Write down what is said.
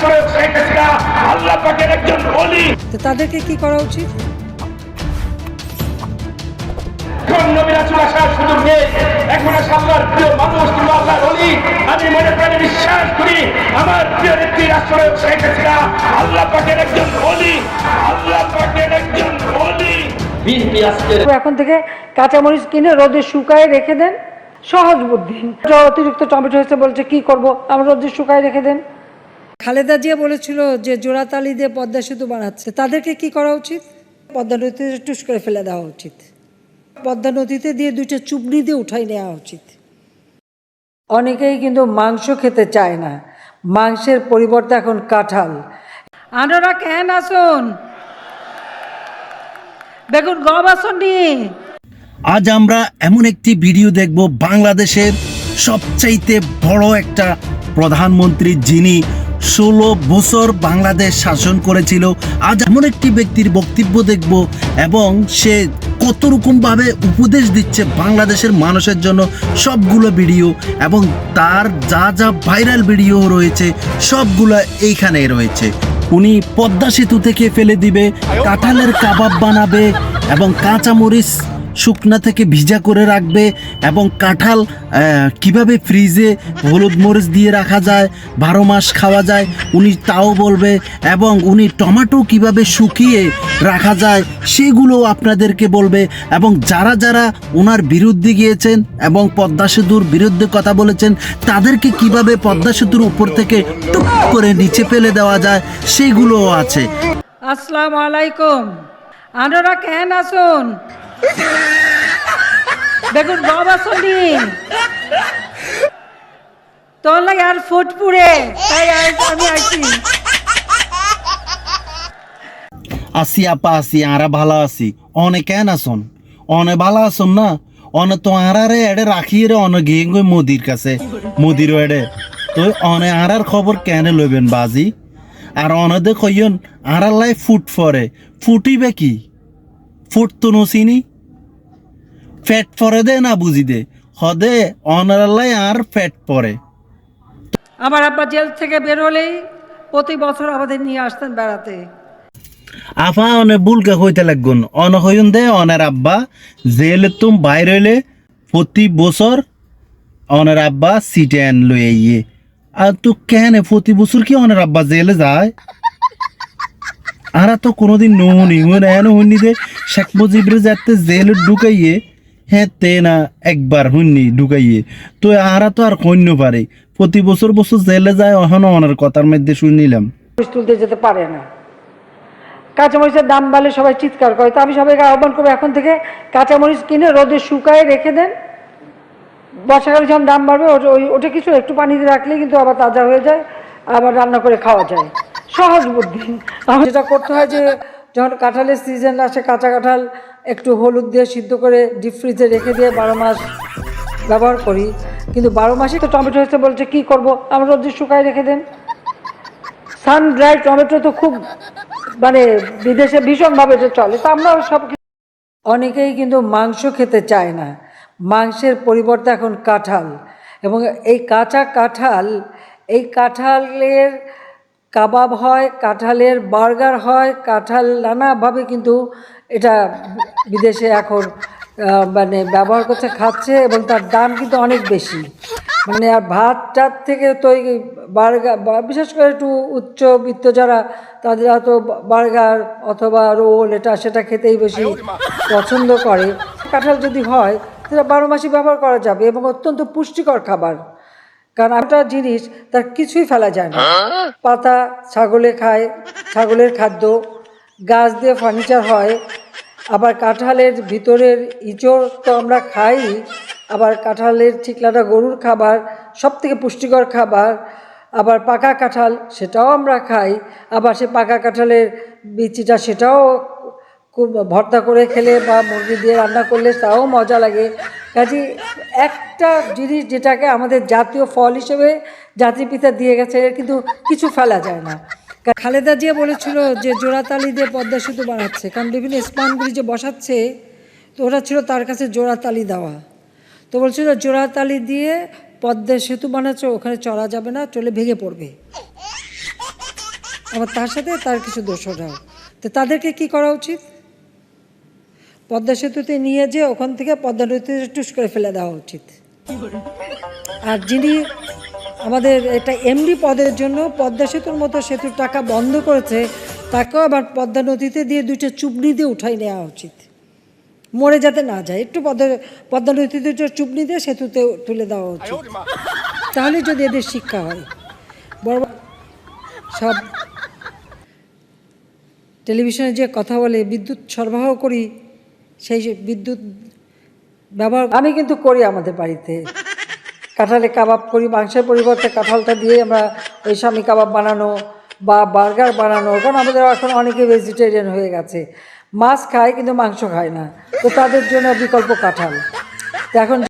রাষ্ট্রের শেখ হাসিনা আল্লাহ পাকের একজন অলি তাদেরকে কি করা উচিত? এখন আল্লাহর প্রিয় মানুষ কিংবা আল্লাহর অলি আমি মনে প্রাণে বিশ্বাস করি আমার প্রিয় নেত্রী রাষ্ট্রের শেখ হাসিনা আল্লাহ পাকের একজন অলি আল্লাহ পাকের একজন অলি এখন থেকে কাঁচামরিচ কিনে রোদে শুকায় রেখে দেন সহজ বুদ্ধি। অতিরিক্ত টমেটো হয়েছে বলছে কি করব? আমরা রোদে শুকায় রেখে দেন। খালেদা জিয়া বলেছিল যে জোড়াতালি দিয়ে পদ্মা সেতু বানাচ্ছে। তাদেরকে কি করা উচিত? পদ্মা নদীতে টুস করে ফেলে দেওয়া উচিত। পদ্মা নদীতে দিয়ে দুইটা চুবড়ি দিয়ে উঠাই নেওয়া উচিত। অনেকেই কিন্তু মাংস খেতে চায় না। মাংসের পরিবর্তে এখন কাঁঠাল। আনারা কেন আসুন দেখুন গম আসুন নি আজ আমরা এমন একটি ভিডিও দেখব বাংলাদেশের সবচাইতে বড় একটা প্রধানমন্ত্রী যিনি ষোলো বছর বাংলাদেশ শাসন করেছিল। আজ এমন একটি ব্যক্তির বক্তব্য দেখব এবং সে কত রকমভাবে উপদেশ দিচ্ছে বাংলাদেশের মানুষের জন্য সবগুলো ভিডিও এবং তার যা যা ভাইরাল ভিডিও রয়েছে সবগুলো এইখানে রয়েছে। উনি পদ্মা সেতু থেকে ফেলে দিবে, কাঁঠালের কাবাব বানাবে এবং কাঁচামরিচ শুকনা থেকে ভিজা করে রাখবে এবং কাঁঠাল কীভাবে ফ্রিজে হলুদ মরিচ দিয়ে রাখা যায়, বারো মাস খাওয়া যায়, উনি তাও বলবে এবং উনি টমেটো কীভাবে শুকিয়ে রাখা যায় সেগুলো আপনাদেরকে বলবে এবং যারা যারা ওনার বিরুদ্ধে গিয়েছেন এবং পদ্মা সেতুর বিরুদ্ধে কথা বলেছেন, তাদেরকে কীভাবে পদ্মা সেতুর উপর থেকে টুক করে নিচে ফেলে দেওয়া যায় সেগুলোও আছে। আসসালামু আলাইকুম। আনারা কেন আসুন দেখুন গম আসুনি তোর লাগে আর ফুট পুড়ে। তাই আমি আইছি আসি আপা, আসি, আরা ভালো আছি। অনে কেন আসন? অনে ভালো আসন না? অনে তো আরারে এডে রাখি রে, অনে গিয়ে মোদির কাছে। মোদির এডে। তো অনে আরার খবর কেন লইবেন বাজি? আর অনদে কইন আরার লাই ফুট ফরে। ফুটিবে কি? ফুট তো নসিনি ফ্যাট ফরে দে না বুঝি দে। হদে অনারালাই আর ফ্যাট পরে। আমার আব্বা জেল থেকে বের হলেই প্রতি বছর আমাদের নিয়ে আসতেন বেড়াতে। আফা অনে বুলকে হইতে লাগুন অন হইন দে অনের আব্বা জেলে তুম বাইরে হইলে প্রতি বছর অনের আব্বা সিটে আন লই আইয়ে। আর তো কেন প্রতি বছর কি অনের আব্বা জেলে যায়? আর তো কোনোদিন নুনি হুন এন হুনি দে। শেখ মুজিবরে যাতে জেলে ঢুকাইয়ে হ্যাঁ তে না একবার হুননি ঢুকাইয়ে। তো আরা তো আর কন্য পারে। প্রতি বছর বছর জেলে যায়, অহনো অনের কথার মধ্যে শুনিলাম। তুলতে যেতে পারে না। কাঁচামরিচের দাম বাড়লে সবাই চিৎকার করে। তো আমি সবাইকে আহ্বান করব, এখন থেকে কাঁচামরিচ কিনে রোদে শুকায় রেখে দেন। বর্ষাকালে যখন দাম বাড়বে ওই ওটা কিছু একটু পানিতে রাখলে কিন্তু আবার তাজা হয়ে যায়, আবার রান্না করে খাওয়া যায়। সহজ বুদ্ধি। যেটা করতে হয় যে যখন কাঁঠালের সিজন আসে, কাঁচা কাঁঠাল একটু হলুদ দিয়ে সিদ্ধ করে ডিপ ফ্রিজে রেখে দিয়ে বারো মাস ব্যবহার করি। কিন্তু বারো মাসে তো টমেটো হয়েছে বলছে, কী করব? আমরা রোদে শুকায় রেখে দেন। সান ড্রাই টমেটো তো খুব মানে বিদেশে ভীষণভাবে যে চলে, তা আমরাও সব অনেকেই কিন্তু মাংস খেতে চায় না। মাংসের পরিবর্তে এখন কাঁঠাল। এবং এই কাঁচা কাঁঠাল, এই কাঁঠালের কাবাব হয়, কাঁঠালের বার্গার হয়, কাঁঠাল নানাভাবে কিন্তু এটা বিদেশে এখন মানে ব্যবহার করছে, খাচ্ছে এবং তার দাম কিন্তু অনেক বেশি। মানে আর ভাত টাত থেকে তো এই বার্গার বিশেষ করে একটু উচ্চবিত্ত যারা, তাদের হয়তো বার্গার অথবা রোল এটা সেটা খেতেই বেশি পছন্দ করে। কাঁঠাল যদি হয় সেটা বারো মাসই ব্যবহার করা যাবে এবং অত্যন্ত পুষ্টিকর খাবার। কারণ একটা জিনিস তার কিছুই ফেলা যায় না। পাতা ছাগলে খায় ছাগলের খাদ্য গাছ দিয়ে ফার্নিচার হয় আবার কাঁঠালের ভিতরের ইঁচড় তো আমরা খাই আবার কাঁঠালের ঠিকলাটা গরুর খাবার সব থেকে পুষ্টিকর খাবার আবার পাকা কাঁঠাল সেটাও আমরা খাই আবার সে পাকা কাঁঠালের বিচিটা সেটাও খুব ভর্তা করে খেলে বা মুরগি দিয়ে রান্না করলে তাও মজা লাগে। কাজে একটা জিনিস যেটাকে আমাদের জাতীয় ফল হিসেবে জাতির পিতা দিয়ে গেছে কিন্তু কিছু ফেলা যায় না। খালেদা জিয়া বলেছিল যে জোড়াতালি দিয়ে পদ্মা সেতু বানাচ্ছে, কারণ বিভিন্ন স্পানগুলি যে বসাচ্ছে, তো ওটা ছিল তার কাছে জোড়াতালি দেওয়া। তো বলছিল জোড়াতালি দিয়ে পদ্মা সেতু বানাচ্ছে, ওখানে চড়া যাবে না, চলে ভেঙে পড়বে। আবার তার সাথে তার কিছু দোষ দোষরাও। তো তাদেরকে কি করা উচিত? পদ্মা সেতুতে নিয়ে যে ওখান থেকে পদ্মা নদীতে টুস করে ফেলে দেওয়া উচিত। আর যিনি আমাদের এটা এমডি পদের জন্য পদ্মা সেতুর মতো সেতুর টাকা বন্ধ করেছে, তাকেও আবার পদ্মা নদীতে দিয়ে দুইটা চুবনি দিয়ে উঠাই নেওয়া উচিত। মরে যাতে না যায়, একটু পদ্মা পদ্মা নদীতে চুবনি দিয়ে সেতুতে তুলে দেওয়া উচিত। তাহলে যদি এদের শিক্ষা হয়, বড় সব টেলিভিশনে যে কথা বলে, বিদ্যুৎ সরবরাহ করি সেই বিদ্যুৎ ব্যবহার আমি কিন্তু করি আমাদের বাড়িতে। কাঁঠালে কাবাব করি, মাংসের পরিবর্তে কাঁঠালটা দিয়ে আমরা ওই স্বামী কাবাব বানানো বা বার্গার বানানো, কারণ আমাদের এখন অনেকে ভেজিটেরিয়ান হয়ে গেছে। মাছ খায় কিন্তু মাংস খায় না। তো তাদের জন্য বিকল্প কাঁঠাল। এখন